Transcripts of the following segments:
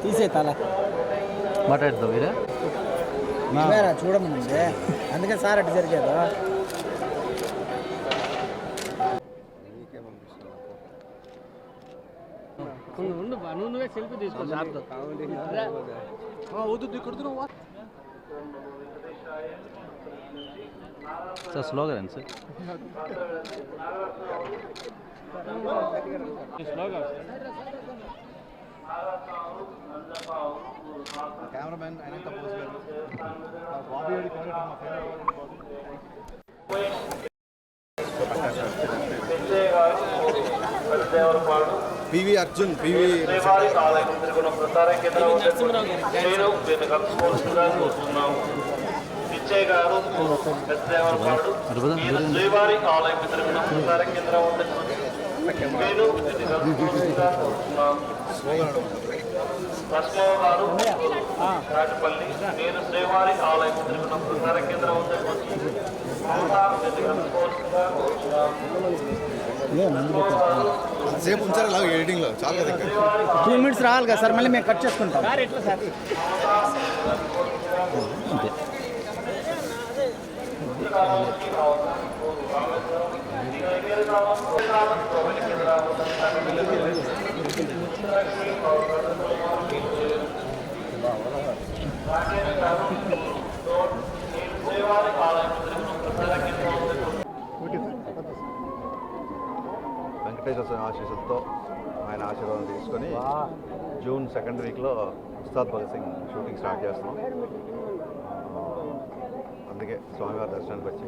తీసే తల మాట్లాడుతావు వీరా కెమెరా చూడమనండి అందుకే సార్ అటు జరిగారు నువ్వే సెల్ఫీ తీసుకో సార్తో సార్ స్లోగా రండి సార్. కెమెరామెన్ అయినంత పోస్ట్ గారు. బాబీ గారి క్వాలిటీ మా పివి అర్జున్ పివి ప్రసార కేంద్రం నేను దీన్ని కలుసుకోవాల్సిందిగా కోరుతున్నాము పిచ్చయ్య గారు ఈయన శ్రీవారి ఆలయం కేంద్రం నేను గారు రాజపల్లి. నేను శ్రీవారి ఆలయం తిరుగున ప్రసార కేంద్రం సేపు ఉంచారు? అలాగే ఎడిటింగ్లో చాలా కదా ఇంకా టూ మినిట్స్ రావాలి కదా సార్ మళ్ళీ మేము కట్ చేసుకుంటాం. అంతే వెంకటేశ్వర స్వామి ఆశీస్సులతో ఆయన ఆశీర్వాదం తీసుకొని జూన్ సెకండ్ వీక్లో ఉస్తాద్ భగత్ సింగ్ షూటింగ్ స్టార్ట్ చేస్తున్నాం. అందుకే స్వామివారి దర్శనానికి వచ్చి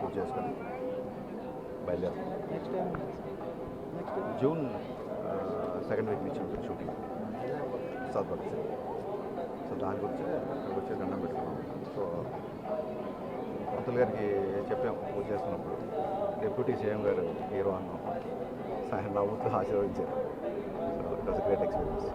పూజ చేసుకొని బయలుదేరుతాం. జూన్ సెకండ్ వీక్ నుంచి ఉంటుంది షూటింగ్ సౌత్ భగత్ సో దాని గురించి ఇక్కడికి వచ్చి దండం పెట్టుకున్నాం. సో పంతులు గారికి చెప్పాం పూజ చేస్తున్నప్పుడు. డిప్యూటీ సీఎం గారు హీరో అన్నాం. సాయం నవ్వుతూ ఆశీర్వదించారు. So it was great experience